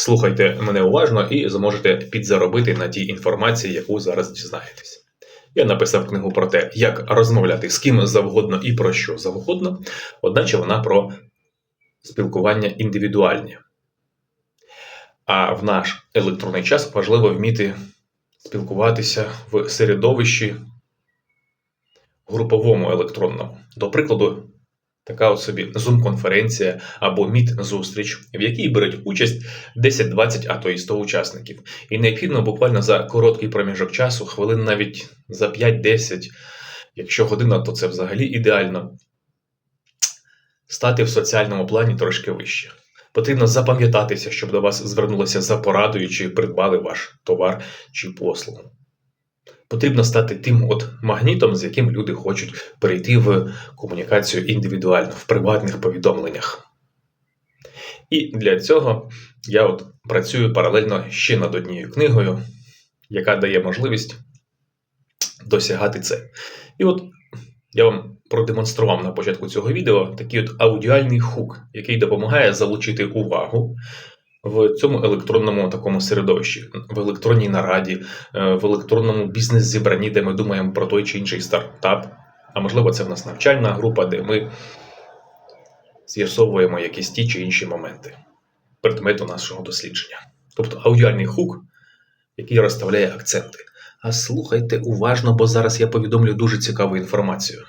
Слухайте мене уважно і зможете підзаробити на тій інформації, яку зараз дізнаєтесь. Я написав книгу про те, як розмовляти з ким завгодно і про що завгодно, одначе вона про спілкування індивідуальне. А в наш електронний час важливо вміти спілкуватися в середовищі груповому електронному. До прикладу, така от собі Zoom-конференція або Meet-зустріч, в якій беруть участь 10-20, а то і 100 учасників. І необхідно буквально за короткий проміжок часу, хвилин навіть за 5-10, якщо година, то це взагалі ідеально. Стати в соціальному плані трошки вище. Потрібно запам'ятатися, щоб до вас звернулися за порадою чи придбали ваш товар чи послугу. Потрібно стати тим от магнітом, з яким люди хочуть перейти в комунікацію індивідуально, в приватних повідомленнях. І для цього я от працюю паралельно ще над однією книгою, яка дає можливість досягати це. І от я вам продемонстрував на початку цього відео такий от аудіальний хук, який допомагає залучити увагу в цьому електронному такому середовищі, в електронній нараді, е, в електронному бізнес-зібранні, де ми думаємо про той чи інший стартап. А можливо, це в нас навчальна група, де ми з'ясовуємо якісь ті чи інші моменти предмету нашого дослідження. Тобто аудіальний хук, який розставляє акценти. А слухайте уважно, бо зараз я повідомлю дуже цікаву інформацію,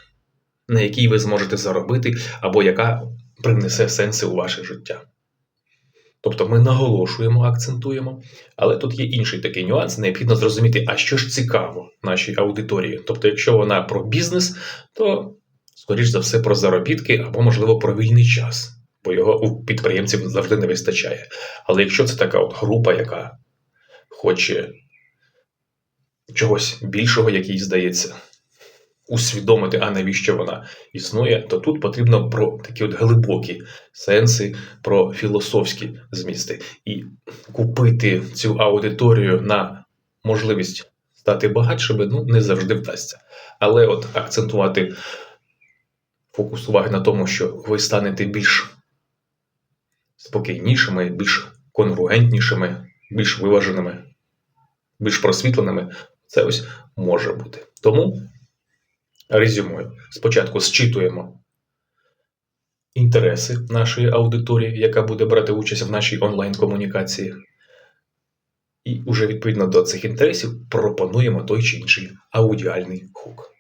на якій ви зможете заробити, або яка принесе сенси у ваше життя. Тобто ми наголошуємо, акцентуємо, але тут є інший такий нюанс. Необхідно зрозуміти, а що ж цікаво нашій аудиторії. Тобто, якщо вона про бізнес, то, скоріш за все, про заробітки або, можливо, про вільний час, бо його у підприємців завжди не вистачає. Але якщо це така от група, яка хоче чогось більшого, як їй здається, усвідомити, а навіщо вона існує, то тут потрібно про такі от глибокі сенси, про філософські змісти. І купити цю аудиторію на можливість стати багатшими ну, не завжди вдасться. Але от акцентувати фокус уваги на тому, що ви станете більш спокійнішими, більш конгруентнішими, більш виваженими, більш просвітленими, це ось може бути. Тому резюмую. Спочатку зчитуємо інтереси нашої аудиторії, яка буде брати участь в нашій онлайн-комунікації. І уже відповідно до цих інтересів пропонуємо той чи інший аудіальний хук.